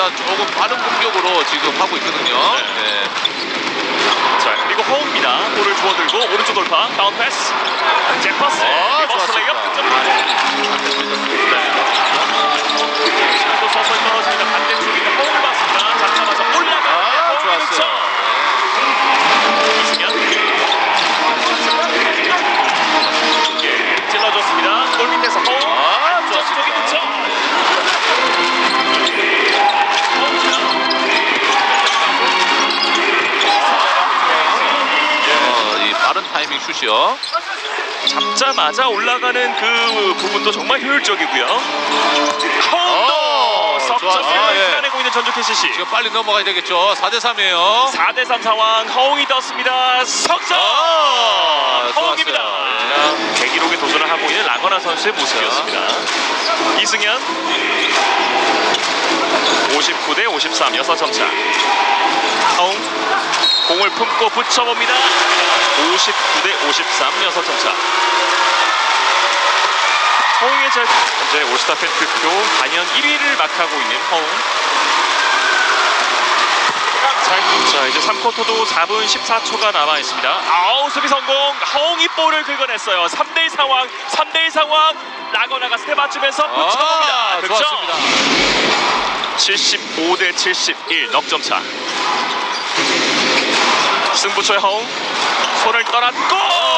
전보다 조금 빠른 공격으로 지금 하고 있거든요. 네. 자 그리고 허웅입니다. 볼을 주워들고 오른쪽 돌파 다운 패스 제퍼스 아, 리버스 좋았습니다. 레이업 득점 네. 시간도 서서히 떨어집니다. 반대쪽에 허웅을 봤습니다. 잡자마자 아, 허웅의 득점 좋았어요. 이승현 찔러줬습니다. 골 밑에서 허웅 아, 좋았습니다. 득점 타이밍 슛이요. 잡자마자 올라가는 그 부분도 정말 효율적이고요. 어, 허웅도 좋았어요. 석점을 예. 있는 전주 KCC. 지금 빨리 넘어가야 되겠죠. 4대 3이에요. 4대3 상황 허웅이 떴습니다. 석점! 아, 허웅입니다. 좋았어요. 대기록에 도전을 하고 있는 랑어나 선수의 모습이었습니다. 이승현 59대 53 6점 차. 허웅 공을 품고 붙여봅니다. 59대 53 6점 차. 허웅의 자 현재 올스타 팬투표 단연 1위를 막하고 있는 허웅. 자, 자 이제 3쿼터도 4분 14초가 남아 있습니다. 아우 수비 성공. 허웅이 볼을 긁어냈어요. 3대1 상황, 3대1 상황. 라거나가 스텝 맞추면서 붙여봅니다. 아, 득점. 좋았습니다. 75대 71 넉점 차. 승부처의 허웅. 손을 떠났고